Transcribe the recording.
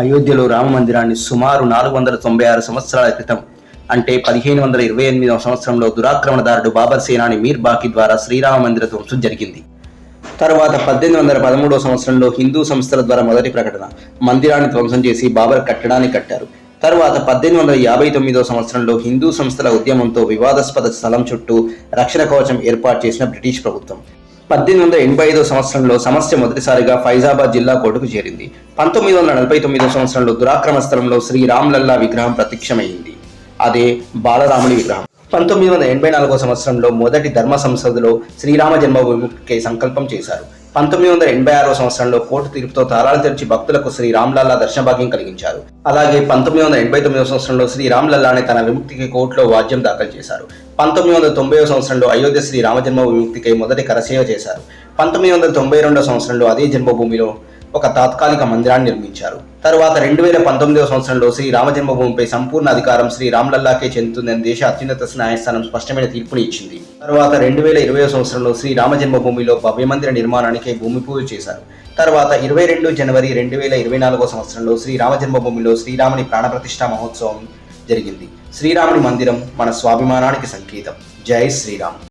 అయోధ్యలో రామ మందిరాన్ని సుమారు నాలుగు వందల తొంభై ఆరు సంవత్సరాల క్రితం అంటే పదిహేను వందల ఇరవై ఎనిమిదవ సంవత్సరంలో దురాక్రమణదారుడు బాబర్ సేనాని మీర్ బాకి ద్వారా శ్రీరామ మందిర ధ్వంసం జరిగింది. తరువాత పద్దెనిమిది వందల పదమూడవ సంవత్సరంలో హిందూ సంస్థల ద్వారా మొదటి ప్రకటన మందిరాన్ని ధ్వంసం చేసి బాబర్ కట్టడాన్ని కట్టారు. తరువాత పద్దెనిమిది వందల యాభై తొమ్మిదవ సంవత్సరంలో హిందూ సంస్థల ఉద్యమంతో వివాదాస్పద స్థలం చుట్టూ రక్షణ కవచం ఏర్పాటు చేసిన బ్రిటిష్ ప్రభుత్వం. పద్దెనిమిది వందల ఎనభై ఐదో సంవత్సరంలో సమస్య మొదటిసారిగా ఫైజాబాద్ జిల్లా కోర్టుకు చేరింది. పంతొమ్మిది వందల నలభై తొమ్మిదో సంవత్సరంలో దురాక్రమ స్థలంలో శ్రీ రామ్లల్లా విగ్రహం ప్రత్యక్షమైంది. అదే బాలరాముడి విగ్రహం. పంతొమ్మిది వందల ఎనభై నాలుగో సంవత్సరంలో మొదటి ధర్మ సంసదలో శ్రీరామ జన్మభూమికి సంకల్పం చేశారు. పంతొమ్మిది వందల ఎనభై ఆరో సంవత్సరంలో కోర్టు తీర్పుతో తారాలు తెరిచి భక్తులకు శ్రీ రామ్లల్లా దర్శనభాగ్యం కలిగించారు. అలాగే పంతొమ్మిది వందల ఎనభై తొమ్మిదో సంవత్సరంలో శ్రీ రామ్లల్లాని తన విముక్తికి కోర్టులో వాద్యం దాఖలు చేశారు. పంతొమ్మిది వందల తొంభై సంవత్సరంలో అయోధ్య శ్రీ రామజన్మ విముక్తికై మొదటి కరసేవ చేశారు. పంతొమ్మిది వందల తొంభై రెండో సంవత్సరంలో అదే జన్మభూమిలో ఒక తాత్కాలిక మందిరాన్ని నిర్మించారు. తరువాత రెండు వేల పంతొమ్మిదవ సంవత్సరంలో శ్రీ రామజన్మభూమిపై సంపూర్ణ అధికారం శ్రీ రామ్లల్లాకే చెందుతుందని దేశ అత్యున్నత న్యాయస్థానం స్పష్టమైన తీర్పుని ఇచ్చింది. తరువాత రెండు వేల ఇరవై సంవత్సరంలో శ్రీ రామజన్మభూమిలో భవ్య మందిర నిర్మాణానికి భూమి పూజ చేశారు. తర్వాత ఇరవై రెండు జనవరి రెండు వేల ఇరవై నాలుగో సంవత్సరంలో శ్రీ రామజన్మభూమిలో శ్రీరాముని ప్రాణప్రతిష్ఠా మహోత్సవం జరిగింది. శ్రీరాముని మందిరం మన స్వాభిమానానికి సంకేతం. జై శ్రీరామ్.